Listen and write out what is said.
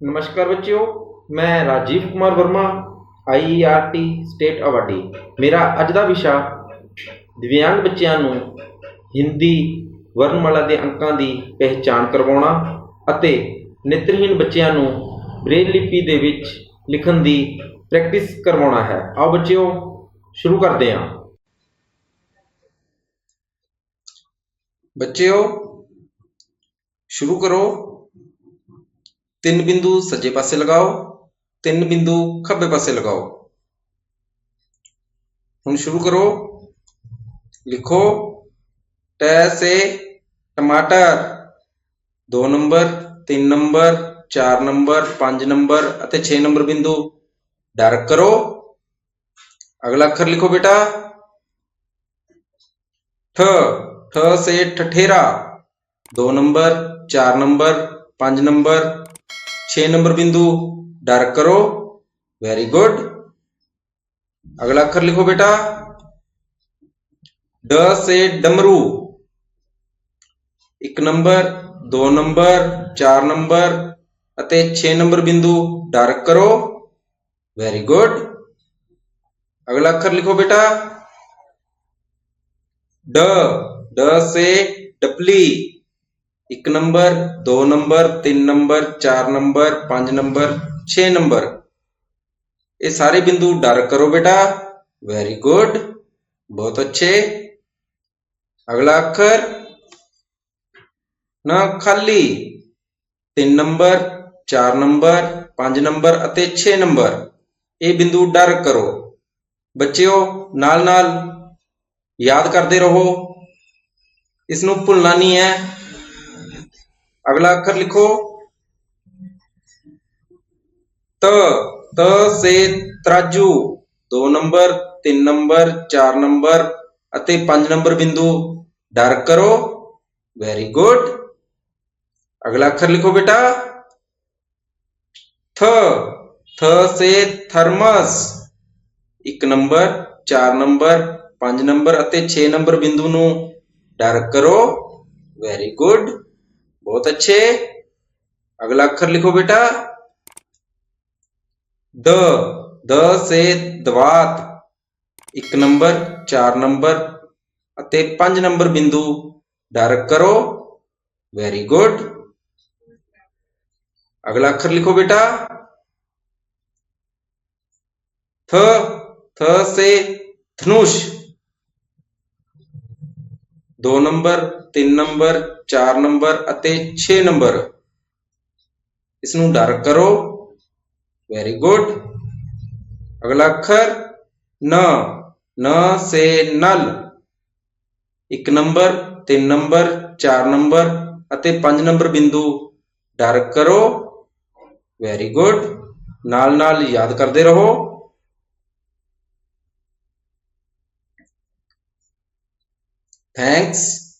नमस्कार बच्चों मैं Rajiv Kumar Verma IRT state awardee ਮੇਰਾ ਅੱਜ ਦਾ ਵਿਸ਼ਾ ਦਿਵਿਆਂਗ ਬੱਚਿਆਂ ਨੂੰ ਹਿੰਦੀ ਵਰਣਮਾਲਾ ਦੇ ਅੰਕਾਂ ਦੀ ਪਹਿਚਾਣ ਕਰਵਾਉਣਾ ਅਤੇ ਨੇਤਰਹੀਣ ਬੱਚਿਆਂ ਨੂੰ ਬ੍ਰੇਲ ਲਿਪੀ ਦੇ ਵਿੱਚ ਲਿਖਣ ਦੀ ਪ੍ਰੈਕਟਿਸ ਕਰਵਾਉਣਾ ਹੈ ਆਓ ਬੱਚਿਓ ਸ਼ੁਰੂ ਕਰਦੇ ਹਾਂ ਬੱਚਿਓ ਸ਼ੁਰੂ ਕਰੋ ਤਿੰਨ ਬਿੰਦੂ ਸੱਜੇ ਪਾਸੇ ਲਗਾਓ, ਤਿੰਨ ਬਿੰਦੂ ਖੱਬੇ ਪਾਸੇ ਲਗਾਓ। ਹੁਣ ਸ਼ੁਰੂ ਕਰੋ। ਲਿਖੋ, ਟੈ, ਸੇ, ਟਮਾਟਰ। 2 ਨੰਬਰ 3 ਨੰਬਰ 4 ਨੰਬਰ 5 ਨੰਬਰ ਅਤੇ 6 ਨੰਬਰ ਬਿੰਦੂ। ਡਾਰਕ ਕਰੋ। ਅਗਲਾ ਅੱਖਰ ਲਿਖੋ ਬੇਟਾ। ਠ ਠ, ਸੇ, ਠਠੇਰਾ। 2 ਨੰਬਰ 4 ਨੰਬਰ 5 ਨੰਬਰ 6 ਨੰਬਰ ਬਿੰਦੂ ਡਾਰਕ ਕਰੋ ਵੈਰੀ ਗੁੱਡ ਅਗਲਾ ਅੱਖਰ ਲਿਖੋ ਬੇਟਾ। ਡ, ਸੇ, ਡਮਰੂ। 1 ਨੰਬਰ 2 ਨੰਬਰ 4 ਨੰਬਰ ਅਤੇ 6 ਨੰਬਰ ਬਿੰਦੂ ਡਾਰਕ ਕਰੋ ਵੈਰੀ ਗੁੱਡ ਅਗਲਾ ਅੱਖਰ ਲਿਖੋ ਬੇਟਾ। ਡ ਡ, ਸੇ ਡਪਲੀ ਇੱਕ ਨੰਬਰ, ਦੋ ਨੰਬਰ, ਤਿੰਨ ਨੰਬਰ, ਚਾਰ ਨੰਬਰ, ਪੰਜ ਨੰਬਰ 6 ਨੰਬਰ। ਇਹ ਸਾਰੇ ਬਿੰਦੂ ਡਰ ਕਰੋ ਬੇਟਾ। ਵੈਰੀ ਗੁੱਡ ਬਹੁਤ ਅੱਛੇ। ਅਗਲਾ ਅੱਖਰ। ਨਾ, ਖਾਲੀ। 3 ਨੰਬਰ 4 ਨੰਬਰ 5 ਨੰਬਰ ਅਤੇ 6 ਨੰਬਰ। ਇਹ ਬਿੰਦੂ ਡਰ ਕਰੋ। ਬੱਚਿਓ ਨਾਲ ਨਾਲ ਯਾਦ ਕਰਦੇ ਰਹੋ। ਇਸ ਨੂੰ ਭੁੱਲਣਾ ਨਹੀਂ ਹੈ। ਅਗਲਾ ਅੱਖਰ ਲਿਖੋ। ਤ ਤ, ਸੇ, ਤਰਾਜੂ। 2 ਨੰਬਰ 3 ਨੰਬਰ 4 ਨੰਬਰ ਅਤੇ 5 ਨੰਬਰ ਬਿੰਦੂ। ਡਾਰਕ ਕਰੋ। ਵੈਰੀ ਗੁੱਡ ਅਗਲਾ ਅੱਖਰ ਲਿਖੋ ਬੇਟਾ। ਥ ਥ, ਸੇ, ਥਰਮਸ। 1 ਨੰਬਰ 4 ਨੰਬਰ 5 ਨੰਬਰ ਅਤੇ 6 ਨੰਬਰ ਬਿੰਦੂ ਨੂੰ ਡਾਰਕ ਕਰੋ। ਵੈਰੀ ਗੁੱਡ ਬਹੁਤ ਅੱਛੇ ਅਗਲਾ ਅੱਖਰ ਲਿਖੋ ਬੇਟਾ ਦ ਦ ਸੇ ਦਵਾਤ 1 ਨੰਬਰ 4 ਨੰਬਰ ਅਤੇ 5 ਨੰਬਰ ਬਿੰਦੂ ਡਾਰਕ ਕਰੋ ਵੈਰੀ ਗੁੱਡ ਅਗਲਾ ਅੱਖਰ ਲਿਖੋ ਬੇਟਾ ਥ ਥ ਸੇ ਧਨੁਸ਼ 2 ਨੰਬਰ 3 ਨੰਬਰ 4 ਨੰਬਰ ਅਤੇ 6 ਨੰਬਰ। ਇਸ ਨੂੰ ਡਾਰਕ ਕਰੋ। ਵੈਰੀ ਗੁੱਡ ਅਗਲਾ ਅੱਖਰ, ਨ ਨ ਸੇ ਨਲ। 1 ਨੰਬਰ 3 ਨੰਬਰ 4 ਨੰਬਰ ਅਤੇ 5 ਨੰਬਰ ਬਿੰਦੂ। ਡਾਰਕ ਕਰੋ। ਵੈਰੀ ਗੁੱਡ ਨਾਲ ਨਾਲ ਯਾਦ ਕਰਦੇ ਰਹੋ। thanks.